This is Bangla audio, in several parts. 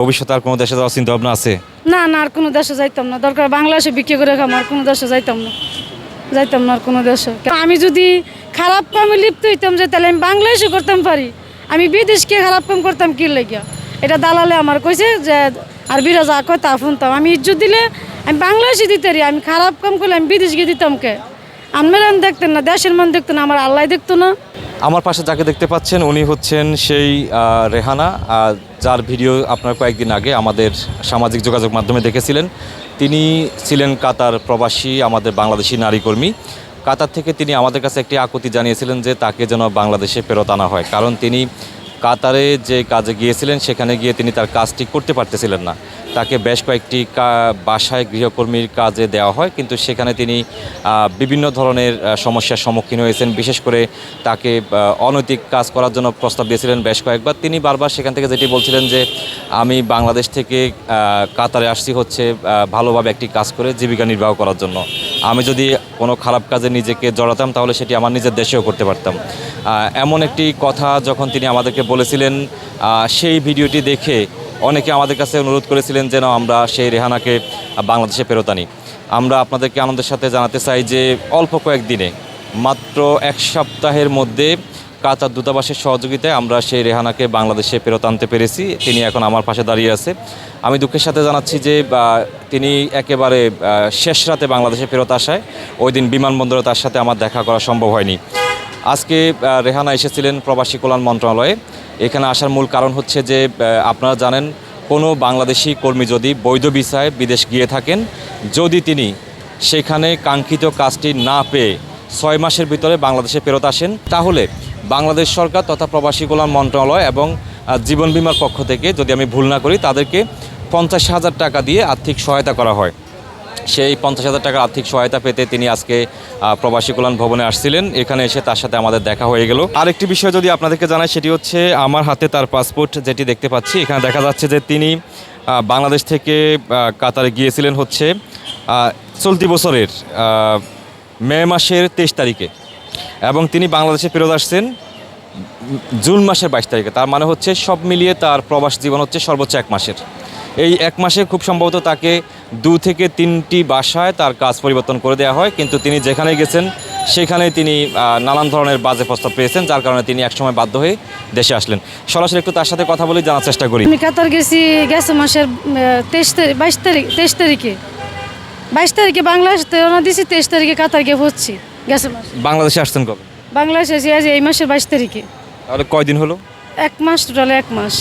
ভবিষ্যতে আর কোনো দেশে যাওয়ার চিন্তা ভাবনা আছে? না না, আর কোনো দেশে যাইতাম না। দরকার বাংলাদেশে বিক্রি করে খাম, আর কোনো দেশে যাইতাম না। যাইতাম না আর কোনো দেশে। আমি যদি খারাপ কামে লিপ্ত হইতাম যে, তাহলে আমি বাংলাদেশে করতাম পারি। আমি বিদেশকে খারাপ কাম করতাম কি লাগিয়া এটা দালালে আমার কইছে যে, আর বিরা যা কয় তা শুনতাম। আমি ইজ্জত দিলে আমি বাংলাদেশে দিতে পারি। আমি খারাপ কাম করলে আমি বিদেশ গিয়ে দিতাম কে? আনমেরান দেখতেন না, দেশের মান দেখতো না, আমার আল্লাহ দেখতো না। আমার পাশে যাকে দেখতে পাচ্ছেন, উনি হচ্ছেন সেই রেহানা যার ভিডিও আপনার কয়েকদিন আগে আমাদের সামাজিক যোগাযোগ মাধ্যমে দেখেছিলেন। তিনি ছিলেন কাতার প্রবাসী, আমাদের বাংলাদেশি নারী কর্মী কাতার থেকে তিনি আমাদের কাছে একটি আকুতি জানিয়েছিলেন যে তাকে যেন বাংলাদেশে ফেরত আনা হয়। কারণ তিনি কাতারে যে কাজে গিয়েছিলেন, সেখানে গিয়ে তিনি তার কাজটি করতে পারতেছিলেন না। তাকে বেশ কয়েকটি বাসায় গৃহকর্মীর কাজে দেওয়া হয়, কিন্তু সেখানে তিনি বিভিন্ন ধরনের সমস্যার সম্মুখীন হয়েছেন। বিশেষ করে তাকে অনৈতিক কাজ করার জন্য প্রস্তাব দিয়েছিলেন বেশ কয়েকবার। তিনি বারবার সেখান থেকে যেটি বলছিলেন যে, আমি বাংলাদেশ থেকে কাতারে আসছি হচ্ছে ভালোভাবে একটি কাজ করে জীবিকা নির্বাহ করার জন্য। আমি যদি কোনো খারাপ কাজে নিজেকে জড়াতাম, তাহলে সেটি আমার নিজের দেশেও করতে পারতাম। এমন একটি কথা যখন তিনি আমাদেরকে বলেছিলেন সেই ভিডিওটি দেখে অনেকে আমাদের কাছে অনুরোধ করেছিলেন যেন আমরা সেই রেহানাকে বাংলাদেশে ফেরত আনি। আমরা আপনাদেরকে আনন্দের সাথে জানাতে চাই যে অল্প কয়েকদিনে, মাত্র এক সপ্তাহের মধ্যে কাতার দূতাবাসের সহযোগিতায় আমরা সেই রেহানাকে বাংলাদেশে ফেরত আনতে পেরেছি। তিনি এখন আমার পাশে দাঁড়িয়ে আছে। আমি দুঃখের সাথে জানাচ্ছি যে তিনি একেবারে শেষ রাতে বাংলাদেশে ফেরত আসায়। ওই দিন বিমানবন্দরে তার সাথে আমার দেখা করা সম্ভব হয়নি। আজকে রেহানা এসেছিলেন প্রবাসী কল্যাণ মন্ত্রণালয়ে। এখানে আসার মূল কারণ হচ্ছে যে আপনারা জানেন, কোনো বাংলাদেশি কর্মী যদি বৈধ ভিসায় বিদেশ গিয়ে থাকেন, যদি তিনি সেখানে কাঙ্ক্ষিত কাজটি না পেয়ে ছয় মাসের ভিতরে বাংলাদেশে ফেরত আসেন, তাহলে বাংলাদেশ সরকার তথা প্রবাসী কল্যাণ মন্ত্রণালয় এবং জীবন বীমার পক্ষ থেকে যদি আমি ভুল না করি, তাদেরকে পঞ্চাশ হাজার টাকা দিয়ে আর্থিক সহায়তা করা হয়। সেই পঞ্চাশ হাজার টাকার আর্থিক সহায়তা পেতে তিনি আজকে প্রবাসী কল্যাণ ভবনে আসছিলেন। এখানে এসে তার সাথে আমাদের দেখা হয়ে গেল। আরেকটি বিষয় যদি আপনাদেরকে জানাই, সেটি হচ্ছে আমার হাতে তার পাসপোর্ট যেটি দেখতে পাচ্ছি। এখানে দেখা যাচ্ছে যে তিনি বাংলাদেশ থেকে কাতারে গিয়েছিলেন হচ্ছে চলতি বছরের মে মাসের তেইশ তারিখে। এবং তিনি বাংলাদেশে ফেরত আসছেন। জুন মাসের বাইশ তারিখে। তার মানে হচ্ছে সব মিলিয়ে তার প্রবাস জীবন হচ্ছে সর্বোচ্চ এক মাসের। এই এক মাসে খুব সম্ভবত তাকে দু থেকে তিনটি বাসায় তার কাজ পরিবর্তন করে দেওয়া হয়। কিন্তু তিনি যেখানে গেছেন সেখানে তিনি নানান ধরনের বাজে প্রস্তাব পেয়েছেন যার কারণে তিনি একসময় বাধ্য হয়ে দেশে আসলেন। সরাসরি একটু তার সাথে কথা বলে জানার চেষ্টা করি। আমি কাতার গেছি গেছে মাসের তেইশ তারিখ বাইশ তারিখ তেইশ তারিখে। বাইশ তারিখে বাংলাদেশ রওনা দিছি তেইশ তারিখে কাতার গিয়ে পড়ছি গেছে মাস। বাংলাদেশে আসছেন কবে? বাংলাদেশ এসে আজ এই মাসের বাইশ তারিখে। তাহলে কয়দিন হলো? এক মাস টোটাল এক মাস।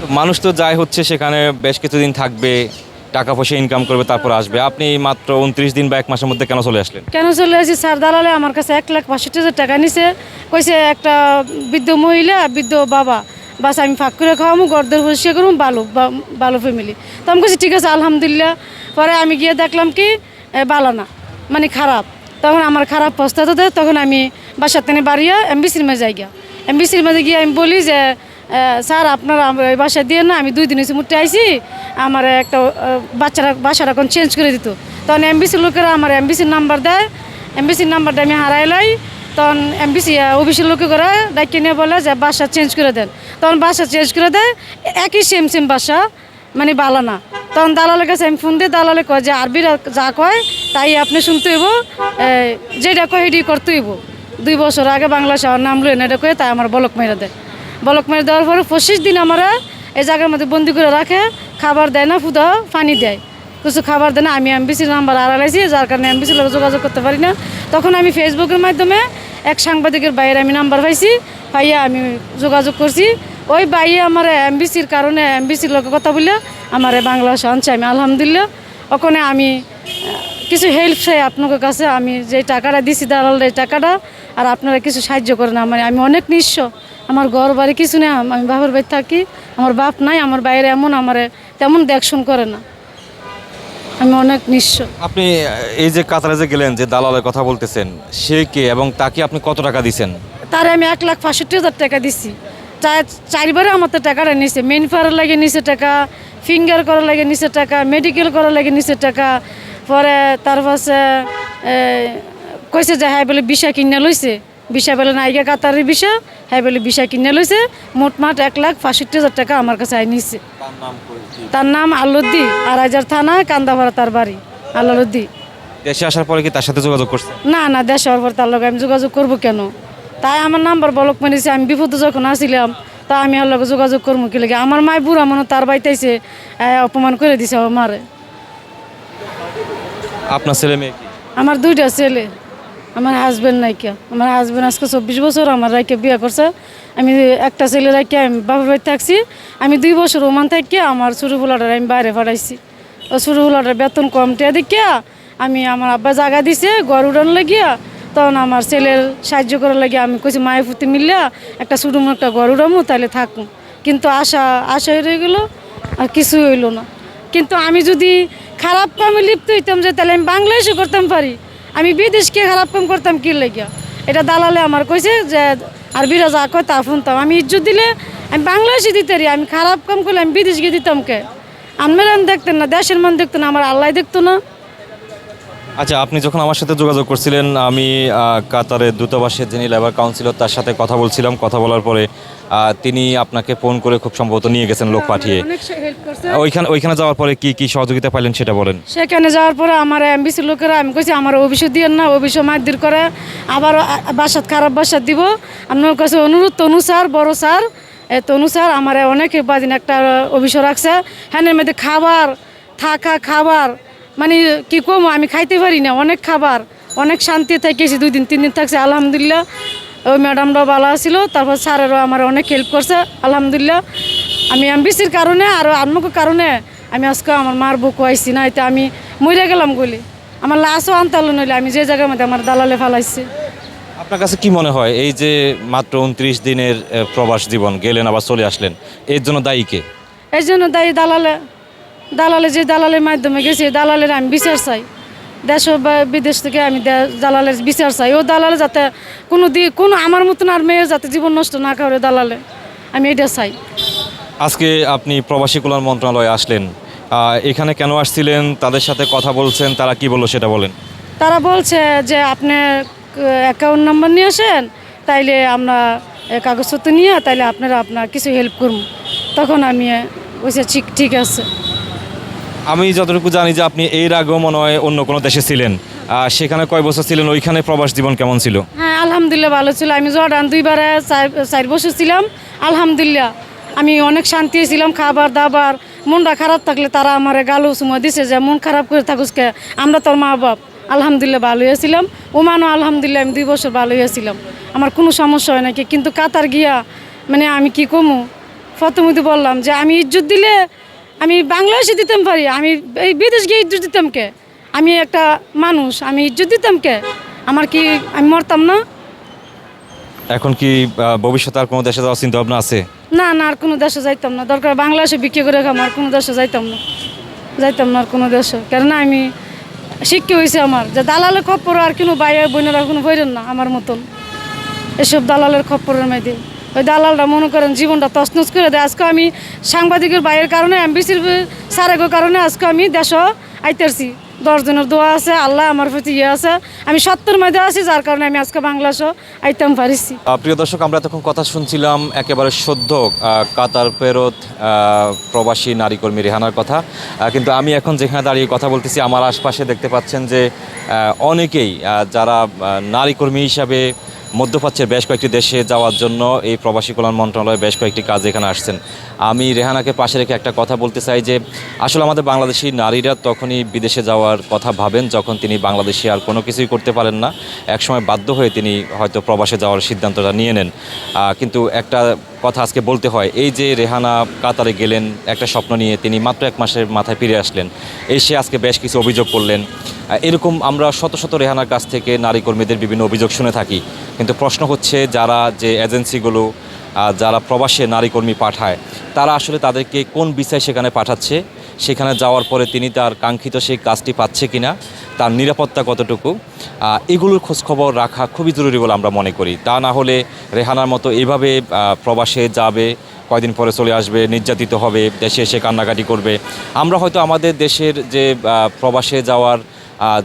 তো মানুষ তো যায় হচ্ছে সেখানে বেশ কিছুদিন থাকবে টাকা পয়সা ইনকাম করবে তারপর আসবে। আপনি মাত্র উনত্রিশ দিন বা এক মাসের মধ্যে কেন চলে আসলেন? কেন চলে আসি? স্যার দালালে আমার কাছে এক লাখ পঁয়ষট্টি হাজার টাকা নিছে। কইছে একটা বৃদ্ধ মহিলা বৃদ্ধ বাবা বাস আমি ফাঁক করে খাওয়ামু গর্দের পরিষ্কার করুম ভালো বা- ভালো ফ্যামিলি তো আমি কইছি ঠিক আছে আলহামদুলিল্লাহ। পরে আমি গিয়ে দেখলাম কি এ, ভালো না মানে খারাপ। তখন আমার খারাপ প্রস্তাব দেয় তখন আমি বাসার থেকে বাড়িয়া এমবিসির মাঝে যাই গিয়া এমবিসির মাঝে গিয়ে আমি বলি যে স্যার, আপনারা এই বাসায় দিয়ে না, আমি দুই দিন হয়েছে মুটে আইছি, আমার একটা বাচ্চারা, বাসাটা এখন চেঞ্জ করে দিত। তখন এমবিসির লোকেরা আমার এমবিসির নাম্বার দেয়। এমবিসির নাম্বারটা আমি হারাই লাই। তখন এমবিসি অফিসের লোকে করে ডাকিয়ে নিয়ে বলে যে, বাসা চেঞ্জ করে দেন। তখন বাসা চেঞ্জ করে দেয়, একই সেম সেম বাসা মানে ভালো না। তখন দালালের কাছে আমি ফোন দিয়ে দালালে কয় যে, আরবিরা যা কয়, তাই আপনি শুনতে হইব যেটা কয় এটি করতে হইব। দুই বছর আগে বাংলা শহর নাম লইন এটা কয়ে তাই আমার বলক মেরে দেয়। বলক মেরে দেওয়ার পরে পঁচিশ দিন আমরা এই জায়গার মধ্যে বন্দি করে রাখে, খাবার দেয় না, ফুদা, পানি দেয়। কিছু খাবার দেয় না, আমি এমবিসির নাম্বার আড়ালাইছি যার কারণে এমবিসির লোক যোগাযোগ করতে পারি না। তখন আমি ফেসবুকের মাধ্যমে এক সাংবাদিকের বাইরে আমি নাম্বার পাইছি, পাইয়া আমি যোগাযোগ করছি। ওই বাইয়ে আমার এমবিসির কারণে এমবিসির লোকের কথা বললে, আমার বাংলা আনছে। আমি আলহামদুলিল্লাহ, ওখানে আমি কিছু হেল্প চাই আপনাদের কাছে। আমি যে টাকাটা দিছি দালাল এই টাকাটা আর আপনারা কিছু সাহায্য করেন আমার। আমি অনেক নিঃস্ব। আমার ঘর বাড়ি কিছু নেই আমি বাবার বাড়ি থাকি। আমার বাপ নাই আমার বাইরে এমন আমার তেমন দেখশন করে না। আমি অনেক নিঃস্ব। আপনি এই যে কাতারে যে গেলেন যে দালালের কথা বলতেছেন সে কে এবং তাকে আপনি কত টাকা দিছেন? তারে আমি এক লাখ পাঁষট্টি হাজার টাকা দিছি। চারবারে আমার তো টাকাটা নিছে। মেন ফায়ার লাগে নিচে টাকা ফিঙ্গার করার লাগে নিচে টাকা মেডিকেল করার লাগে নিচে টাকা পরে তার পাশে কইছে যে হ্যাঁ বলে বিষা কিনে লইছে। বিষা বলে নাইকা কাতারের বিষা। হ্যাঁ বলে বিষা কিনে লইছে। মোটমাট এক লাখ পঁয়ষট্টি হাজার টাকা আমার কাছে আই নিচ্ছে তার নাম আল্লুদ্দি আড়াইজার থানা কান্দাপাড়া তার বাড়ি আল্লাহদ্দি দেশে আসার পরে কি তার সাথে যোগাযোগ করছে? না না দেশ হওয়ার পর তার লগে আমি যোগাযোগ করব কেন? তাই আমার নাম্বার বলক মেনেছে আমি বিপদে যখন আসছিলাম তা আমি আর লগে যোগাযোগ করব কি লাগে? আমার মায় বুড়া মনে তার বাইতেছে অপমান করে দিছে আমার। মারে আপনার ছেলে মেয়ে আমার দুইটা ছেলে। আমার হাজবেন্ড নাইকা আমার হাজবেন্ড আজকে চব্বিশ বছর, আমার রাইকে বিয়ে করছে। আমি একটা ছেলে রাইকে আমি বাবার বাড়ি থাকছি। আমি দুই বছর ওমান থেকে আমার ছোটো ফুলাটার আমি বাইরে পাঠাইছি। ও ছোটো ফুলাটার বেতন কম টিয়া দেখিয়া আমি আমার আব্বা জায়গা দিছে গড় উড়ান লাগিয়া। তখন আমার ছেলের সাহায্য করার লাগিয়া আমি কইছি, মায়ের পুঁতি মিললা একটা ছোটো একটা গড় উড়ামো তাহলে থাকুন কিন্তু আশা আশা হয়ে গেলো আর কিছুই হইল না। কিন্তু আমি যদি খারাপ কামে লিপ্ত হইতাম যে তাহলে আমি বাংলাদেশে করতাম পারি। আমি বিদেশকে খারাপ কাম করতাম কি লাগিয়া? এটা দালালে আমার কইছে যে, আর বিরা যা কয় তা শুনতাম। আমি ইজ্জত দিলে আমি বাংলাদেশে দিতে পারি। আমি খারাপ কাম করলে আমি বিদেশকে দিতাম কে? আনমেরান দেখতেন না, দেশের মান দেখতো না, আমার আল্লাহ দেখতো না। আচ্ছা আপনি যখন আমার সাথে যোগাযোগ করছিলেন আমি কাতারের দূতাবাসের যিনি লেবার কাউন্সিলর তার সাথে কথা বলছিলাম। কথা বলার পরে তিনি আপনাকে ফোন করে খুব সম্ভবত নিয়ে গেছেন লোক পাঠিয়ে। অনেক ওইখানে ওইখানে যাওয়ার পরে কি কি সহযোগিতা পাইলেন সেটা বলেন। সেখানে যাওয়ার পরে আমার এমবিসি লোকেরা আমি কইছি আমার অভিষেক দিয়ে না অভিষেক মারধর করে আবার বাসাত খারাপ বাসাত দিব। আপনার কাছে অনুরোধ তনু স্যার বড় স্যার এ তনু স্যার আমার অনেক বাদিন একটা অভিষেক রাখছে। হ্যাঁ মধ্যে খাবার থাকা খাবার মানে কি কম আমি খাইতে পারি না। অনেক খাবার অনেক শান্তি থেকেছি দুই দিন তিন দিন থাকছে আলহামদুলিল্লাহ। ওই ম্যাডামরাও ভালো ছিল তারপর স্যারেরও আমার অনেক হেল্প করছে আলহামদুলিল্লাহ। আমি এমবিসির কারণে আর আনমুখ কারণে আমি আজকে আমার মার বুক আইছি না এতে আমি মরে গেলাম গলি। আমার লাশও আনতে হলো নইলে আমি যে জায়গার মধ্যে আমার দালালে ফালাইছি। আপনার কাছে কি মনে হয় এই যে মাত্র উনত্রিশ দিনের প্রবাস জীবন গেলেন আবার চলে আসলেন এর জন্য দায়ী কে? এই জন্য দায়ী দালালে। দালালে যে দালালের মাধ্যমে গেছি দালালের আমি বিচার চাই। দেশ বা বিদেশ থেকে আমি দালালের বিচার চাই। ও দালালে যাতে কোনো দি কোনো আমার মতন আর মেয়ের যাতে জীবন নষ্ট না করে দালালে আমি এটা চাই। আজকে আপনি প্রবাসী কল্যাণ মন্ত্রণালয়ে আসলেন। এখানে কেন আসছিলেন? তাদের সাথে কথা বলছেন তারা কি বলল সেটা বলেন। তারা বলছে যে আপনি অ্যাকাউন্ট নাম্বার নিয়ে আসেন তাইলে আমরা কাগজপত্র নিয়ে তাইলে আপনারা আপনার কিছু হেল্প করুন। তখন আমি বলছি ঠিক ঠিক আছে। আমি যতটুকু জানি যে আপনি এর আগেও মনে হয় অন্য কোনো দেশে ছিলেন। সেখানে কয় বছর ছিলেন? ওইখানে প্রবাস জীবন কেমন ছিল? হ্যাঁ আলহামদুলিল্লাহ ভালো ছিল। আমি জর্ডান দুইবারে চার বছর ছিলাম। আলহামদুলিল্লাহ। আমি অনেক শান্তি ছিলাম, খাবার দাবার, মনটা খারাপ থাকলে তারা আমার গালু সময় দিছে যে, মন খারাপ করে থাকুসকে আমরা তোর মা বাপ। আলহামদুলিল্লাহ ভালো হয়েছিলাম। ওমানও আলহামদুলিল্লাহ আমি দুই বছর ভালো হয়েছিলাম। আমার কোনো সমস্যা হয় নাকি কিন্তু কাতার গিয়া মানে আমি কি কমু? প্রথমত বললাম যে, আমি ইজ্জত দিলে আমি বাংলাদেশে দিতাম পারি আমি এই বিদেশ গিয়ে ইজ্জত দিতাম কে? আমি একটা মানুষ আমি ইজ্জত দিতাম কে? আমার কি আমি মরতাম না? এখন কি ভবিষ্যতে আর কোনো দেশে যাওয়ার চিন্তা ভাবনা আছে? না না আর কোনো দেশে যাইতাম না। দরকার বাংলাদেশে বিক্রি করে খাম আর কোনো দেশে যাইতাম না। যাইতাম না আর কোনো দেশে। কেননা আমি শিক্ষা হয়েছে আমার। যে দালালের খপ্পর আর কোনো বাইরে বোনেরা কোনো বইরেন না আমার মতন। এসব দালালের খপ্পরের মেয়েদের ওই দালালরা মনে করেন জীবনটা তছনছ করে দেয়। আজকে আমি সাংবাদিকের বাইরের কারণে এমবিসির সারেগো কারণে আজকে আমি দেশ আইতেছি দশজনের দোয়া আছে, আল্লাহ আমার প্রতি ইয়ে আছে। আমি সত্তর মধ্যে আছি, যার কারণে আমি আজকে বাংলাদেশও আইতাম পারিছি। প্রিয় দর্শক, আমরা তখন কথা শুনছিলাম একেবারে সদ্য কাতার ফেরত প্রবাসী নারী কর্মী রেহানার কথা। কিন্তু আমি এখন যেখানে দাঁড়িয়ে কথা বলতেছি, আমার আশপাশে দেখতে পাচ্ছেন যে অনেকেই যারা নারী কর্মী হিসাবে মধ্যপ্রাচ্যের বেশ কয়েকটি দেশে যাওয়ার জন্য এই প্রবাসী কল্যাণ মন্ত্রণালয়ে বেশ কয়েকটি কাজ এখানে আসছেন। আমি রেহানাকে পাশে রেখে একটা কথা বলতে চাই যে, আসলে আমাদের বাংলাদেশি নারীরা তখনই বিদেশে যাওয়ার কথা ভাবেন যখন তিনি বাংলাদেশে আর কোনো কিছুই করতে পারেন না। একসময় বাধ্য হয়ে তিনি হয়তো প্রবাসে যাওয়ার সিদ্ধান্তটা নিয়ে নেন। কিন্তু একটা কথা আজকে বলতে হয়। এই যে রেহানা কাতারে গেলেন একটা স্বপ্ন নিয়ে, তিনি মাত্র এক মাসের মাথায় ফিরে আসলেন। এসে আজকে বেশ কিছু অভিযোগ করলেন। এরকম আমরা শত শত রেহানার কাছ থেকে নারী কর্মীদের বিভিন্ন অভিযোগ শুনে থাকি। কিন্তু প্রশ্ন হচ্ছে, যারা যে এজেন্সিগুলো যারা প্রবাসে নারী কর্মী পাঠায়, তারা আসলে তাদেরকে কোন বিষয় সেখানে পাঠাচ্ছে? সেখানে যাওয়ার পরে তিনি তার কাঙ্ক্ষিত সেই কাজটি পাচ্ছে কিনা? তার নিরাপত্তা কতটুকু? এগুলোর খোঁজখবর রাখা খুবই জরুরি বলে আমরা মনে করি। তা না হলে রেহানার মতো এভাবে প্রবাসে যাবে, কয়দিন পরে চলে আসবে, নির্যাতিত হবে, দেশে এসে কান্নাকাটি করবে। আমরা হয়তো আমাদের দেশের যে প্রবাসে যাওয়ার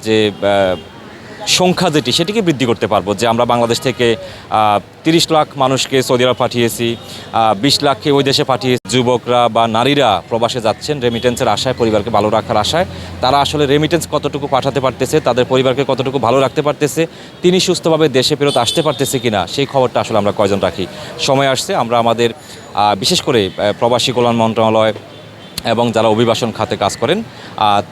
যে সংখ্যা যেটি, সেটিকে বৃদ্ধি করতে পারব। যে আমরা বাংলাদেশ থেকে তিরিশ লাখ মানুষকে সৌদি আরব পাঠিয়েছি বিশ লাখকে ওই দেশে পাঠিয়েছি। যুবকরা বা নারীরা প্রবাসে যাচ্ছেন রেমিটেন্সের আশায়, পরিবারকে ভালো রাখার আশায়। তারা আসলে রেমিটেন্স কতটুকু পাঠাতে পারতেছে, তাদের পরিবারকে কতটুকু ভালো রাখতে পারতেছে, তিনি সুস্থভাবে দেশে ফেরত আসতে পারতেছে কিনা, সেই খবরটা আসলে আমরা কয়জন রাখি। সময় আসছে, আমরা আমাদের বিশেষ করে প্রবাসী কল্যাণ মন্ত্রণালয় এবং যারা অভিবাসন খাতে কাজ করেন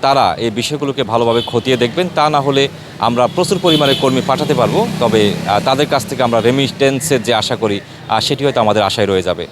তারা এই বিষয়গুলোকে ভালোভাবে খতিয়ে দেখবেন। তা না হলে আমরা প্রচুর পরিমাণে কর্মী পাঠাতে পারব, তবে তাদের কাছ থেকে আমরা রেমিটেন্সের যে আশা করি সেটি হয়তো আমাদের আশায় রয়ে যাবে।